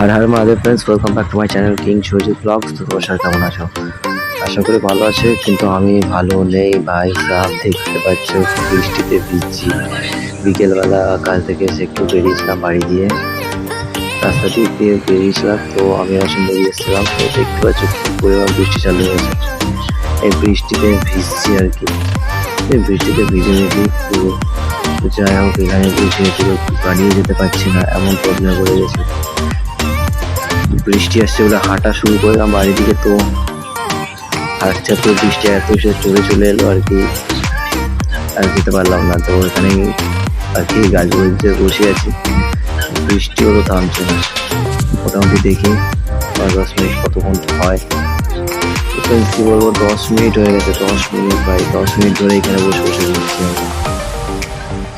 Her her friends welcome back to my channel king Soujit vlogs তো তোমার সাথে কেমন আছো? আশা করি ভালো আছে, কিন্তু আমি ভালো নেই, ভাই সাহ দেখতে পাচ্ছ, বৃষ্টিতে ভিজছি। বিকেলবেলা কাল থেকে এসে একটু বেরিয়েছিলাম বাড়ি দিয়ে রাস্তা দিক দিয়ে বেরিয়েছিলাম, তো আমি অসীম বেরিয়ে এসেছিলাম, তো দেখতে পাচ্ছ কি পরিমাণ বৃষ্টি চালু হয়েছে। এই বৃষ্টিতে ভিজছি আর কি। এই বৃষ্টিতে ভিজে ভিজে পুরো যাই হোক, এখানে পুরো গাড়িয়ে যেতে পারছি না, এমন প্রবলেম পড়ে গেছে। বৃষ্টি আসছে বলে হাঁটা শুরু করলাম বাড়ির দিকে তো হাঁটছে তো বৃষ্টি এত সে চলে চলে এলো আর কি। আর যেতে পারলাম না, তো ওখানেই আর কি গাছ বলছে বসে আছি বৃষ্টি হলো থামছে না। মোটামুটি দেখি পাঁচ দশ মিনিট কতক্ষণ হয়। কি বলব, দশ মিনিট হয়ে গেছে, দশ মিনিট, ভাই, দশ মিনিট ধরে এখানে বসে বসে ঘুরছি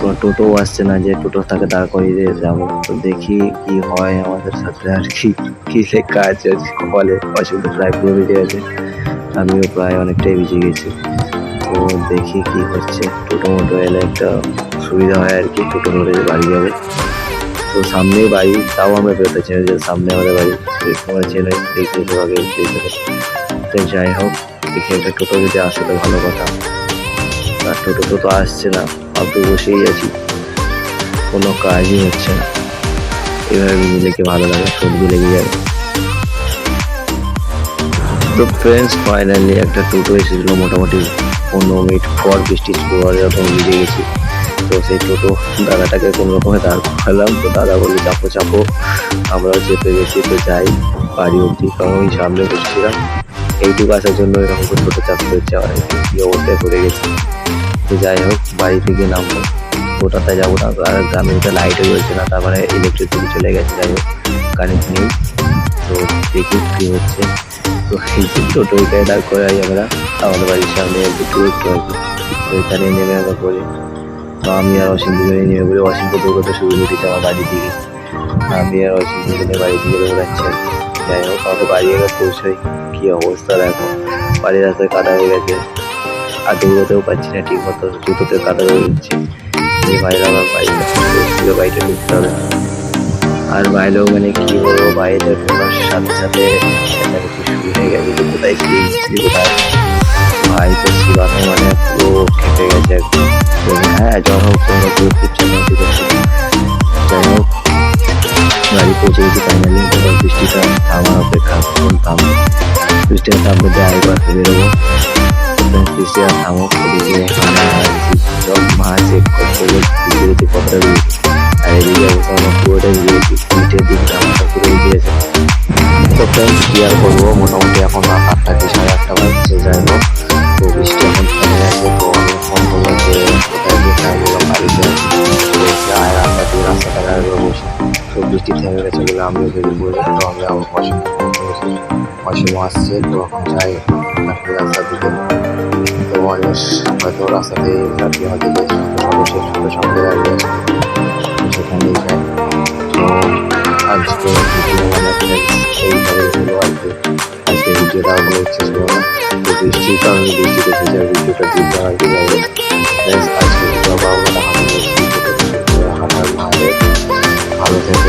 কোনো টোটো আসছে না যে টোটো তাকে দাঁড় করিয়ে যাব। তো দেখি কি হয় আমাদের সাথে আর কি কি লেখা আছে কপালে অসুবিধা প্রায় পুরো ভিজে গেছে। আমিও প্রায় অনেকটাই ভিজে গেছি। তো দেখি কি হচ্ছে। টোটো মোটো এলে একটা সুবিধা হয় আর কি, টোটো ধরে বাড়ি যাবে। তো সামনেই বাড়ি, তাও আমরা বেরোতে চাই যে সামনে আমাদের বাড়ি। তোমার চেনে দেখতে আগে তো যাই হোক দেখি একটা টোটো যদি আসে তো ভালো কথা। আর টোটো তো আসছে না। ভাবতে বসেই আছি। কোনো কাজই হচ্ছে না। এভাবে ভিজলে কি ভালো লাগে, সর্দি লেগে যাবে তো ফ্রেন্ডস ফাইনালি একটা টোটো এসেছিল মোটামুটি পনেরো মিনিট পর বৃষ্টি শুরু হওয়ার যখন ভিজে গেছি। তো সেই টোটো দাদাটাকে কোনো রকমে দাঁড় করালাম। তো দাদা বলল, চাপো চাপো আমরাও চেপে গেছি, তো যাই। বাড়ি অবধি কারণ ওই সামনে বসছিলাম। এইটুকু আসার জন্য এরকম করে টোটো চাপতে হচ্ছে আমার কি অবস্থায় পড়ে গেছি। তো যাই হোক, বাড়ি থেকে নামবো। ওটাতে যাব না, আর গ্রামে তো লাইটও জ্বলছে না তার মানে ইলেকট্রিক চলে গেছে, যাই হোক কারেন্ট নেই। তো দেখি কী হচ্ছে। তো যে টোটো ওইখানে দাঁড় করে না। আমাদের বাড়ির সামনে একটু একটু কি তো এখানে নেমে আমরা পড়ি। তো আমি আর অসীম দুজনে নেমে পড়ি। অসীম তো দৌড়তে শুরু করেছে আমার বাড়ি দিকে। আমি আর অসীম দুজনে বাড়ির দিকে দৌড়াচ্ছি। যাই হোক, আমাদের বাড়ি আগে পৌঁছাই। কী অবস্থা দেখো। বাড়ির রাস্তায় কাটা হয়ে গেছে। আর দৌড়তেও পারছি না, ঠিক মতো জুতোতে কাদা হয়ে যাচ্ছে। যে ভাইরা আমার ছিল বাইকটা ঢুকতে হবে। আর বাইরেও মানে কি বলব বাইরে ঢোকার সাথে সাথে শুরু হয়ে গেছে ভাই। তো মানে পুরো গেছে একদম। হ্যাঁ জ্বর হোক কোনো পুরো খুব চেঁচামেচি করছে যাই হোক গাড়ি পৌঁছে গেছি ফাইনালি বৃষ্টিটা থামার অপেক্ষা থামবে বৃষ্টিটা থামবে যাই বেরোবো বৃষ্টি আর করব মোটামুটি এখন আটটা কি আটটা বাজছে, যাই হোক তো বৃষ্টি এখন থেমে গেছে তো আমি ফোন রাস্তা আমি আমার ফোন অসীম আসছে তো এখন যাই নাকি রাস্তার দিকে অনেক হয়তো রাস্তাতে চাকরি হয়তো সর্বশেষ সঙ্গে দাঁড়িয়ে আছে তো আজকে হলো আজকে ভিডিও দেওয়ার কোনো ইচ্ছে ছিল না তো বৃষ্টির কারণে বৃষ্টিতে ভিডিওটা যাই আজকে হাঁটার ভালো থেকো